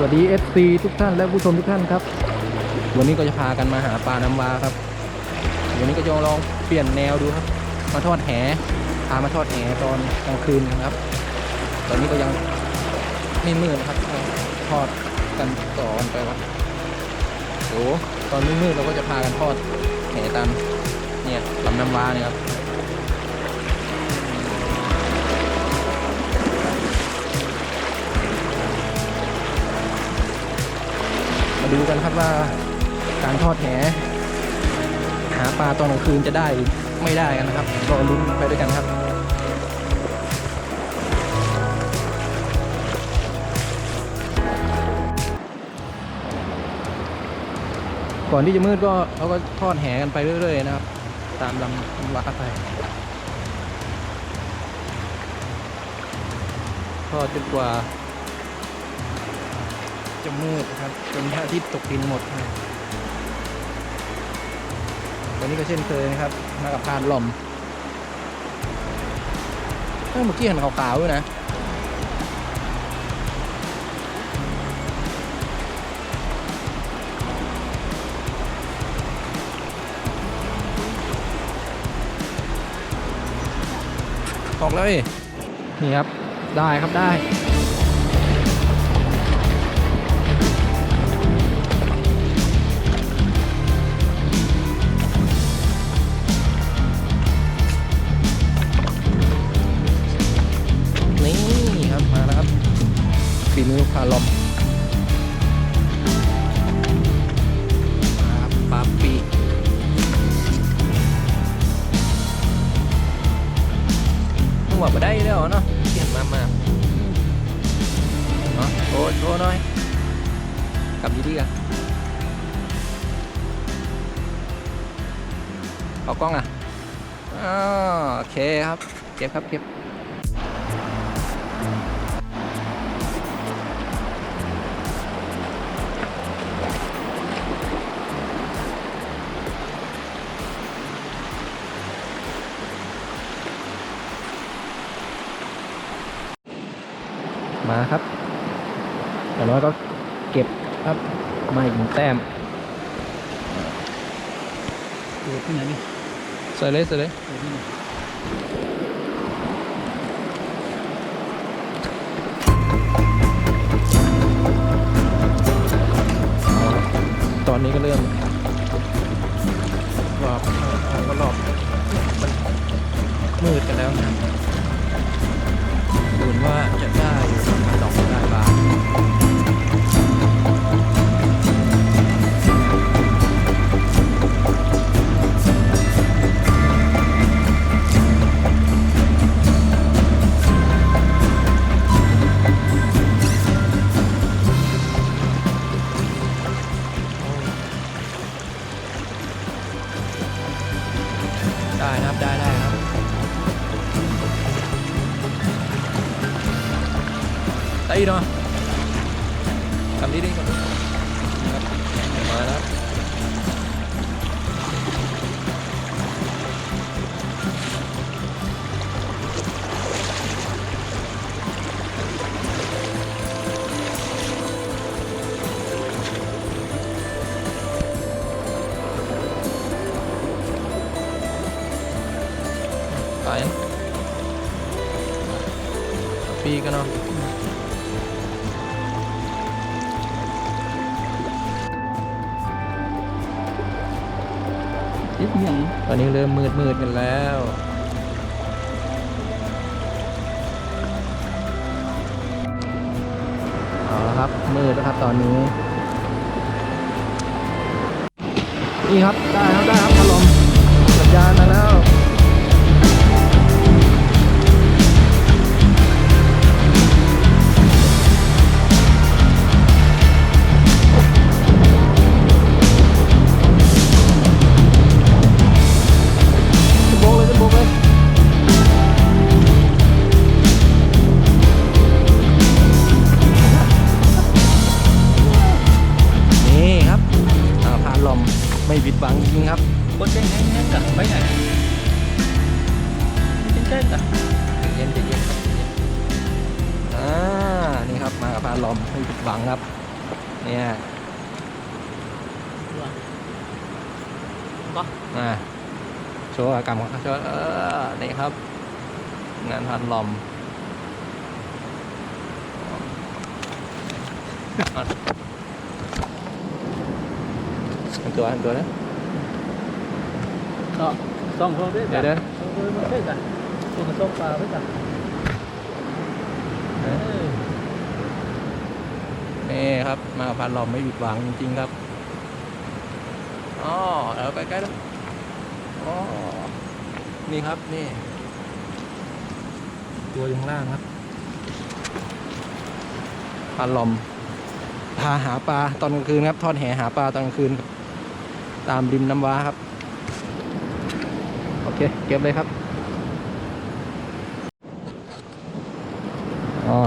สวัสดี FC ทุกท่านและผู้ชมทุกท่านครับ วันนี้ก็จะพากันมาหาปลาน้ำวาครับ วันนี้ก็จะลองเปลี่ยนแนวดูครับ มาทอดแหพามาทอดแหตอนกลางคืนนะครับ ตอนนี้ก็ยังไม่มืดนะครับ ทอดกันต่อนไปครับโอ้ตอนมืดๆเราก็จะพากันทอดแหตามเนี่ยลำน้ำวาเนี่ยครับ ดูกันครับว่าการทอดแหหาปลาตอนกลางคืนจะได้ไม่ได้กันนะครับรอลุ้นไปด้วยกันครับก่อนที่จะมืดก็เราก็ทอดแหกันไปเรื่อยๆนะครับ ตามลำลำวัดไปทอดจนกว่า จะมืดนะครับจนพระอาทิตย์ตกดินหมดนะวันนี้ก็เช่นเคยนะครับ มากับพานหล่อมเอ้ยเมื่อกี้เห็นขาวๆด้วยนะออกเลยนี่ครับ ได้ครับได้ มึงว่ามาได้แล้วเนาะเขียนมามาเนาะโชว์โชว์หน่อยกลับดีๆกันเอากล้องอะอ๋อโอเคครับ เก็บครับเก็บ มาครับอย่างน้อยก็เก็บครับมาอีกหนึ่งแต้มตัวที่ไหนนี่ใส่เลยใส่เลยตัวที่ไหนเอาครับตอนนี้ก็เริ่มรอบเอาก็รอบมันมืดกันแล้วนะดูว่าจะ ได้อีกเนาะท ดอย่างตอนนี้เริ่มมืดมืดๆกันแล้วเอาละครับมืดแล้วครับตอนนี้ นี่ครับได้ครับได้ครับพัดลมสัญญาณมาแล้ว ไม่ผิดหวังจริงๆครับคนเจ๊งแง่ๆกันไปไหนเจ๊งๆกันเย็นใจเย็นครับใจเย็นอ่านี่ครับมากับพานลมไม่ผิดหวังครับ เนี่ยตัวก็อ่าโชว์อากรรมของเขาโชว์เออนี่ครับ งานพันลอม หันตัวหันตัวนะก็สองคนด้วยเดี๋กัยวนเดินสองคนด้วยกันตัวกระสอบปลาด้วยกันเออนี่ครับ มากับพันลอมไม่หยุดหวังจริงๆครับอ๋อเอาไปใกล้แล้วอ๋อนี่ครับนี่ ตัวอยู่ข้างล่างครับพันลอมพาหาปลาตอนกลางคืนครับ ทอดแหหาปลาตอนกลางคืนครับ ตามริมน้ำว้าครับ โอเค เก็บเลยครับ อ๋อ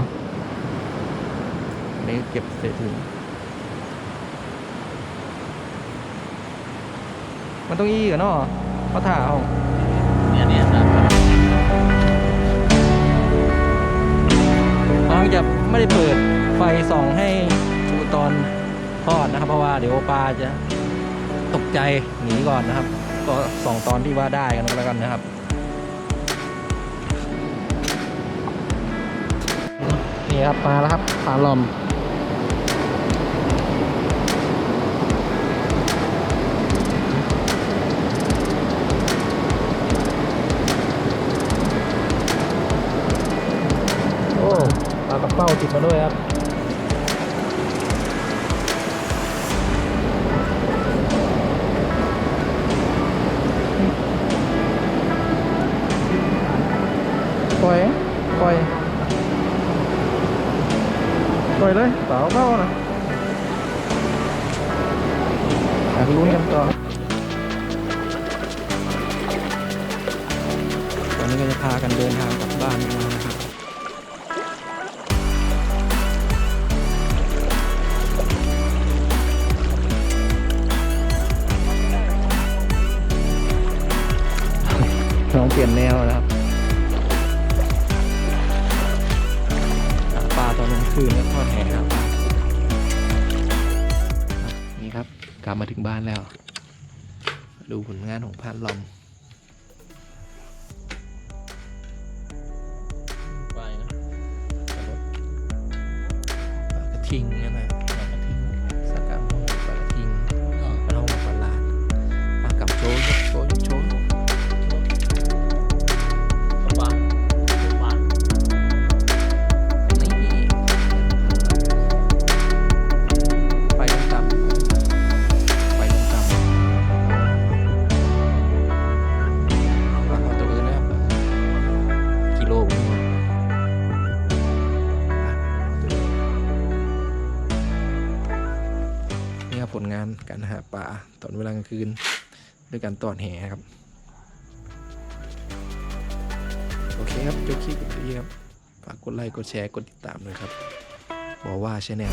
อันนี่เก็บเศษถุงมันต้องอี้กันเนาะเขาถ่าเอาเนี่ยเนี่ยครับน้องจะไม่ได้เปิดไฟส่องให้ดูตอนทอดนะครับ เพราะว่าเดี๋ยวปลาจะ ใจหนีก่อนนะครับ ก็สองตอนที่ว่าได้กันแล้วกันนะครับนี่ครับมาแล้วครับปลาลอมโอ้ปลากระเป้าติดมาด้วยครับ ปล่อยเลยเปล่าเบ้านะอยากลุ้นกันต่อตอนนี้ก็จะพากันเดินทางกลับบ้านกันแล้วนะครับลองเปลี่ยนแนวนะครับ กลางคืนแล้วทอดแหครับนี่ครับกลับมาถึงบ้านแล้ว ดูผลงานของพานลอมไปนะกระทิงนี่นะ ผลงานการหาปลาตอนเวลากลางคืนด้วยการตอดแหครับ โอเคครับจบคลิปนี้ครับฝากกดไลค์กดแชร์กดติดตามด้วยครับบอกว่าชแนล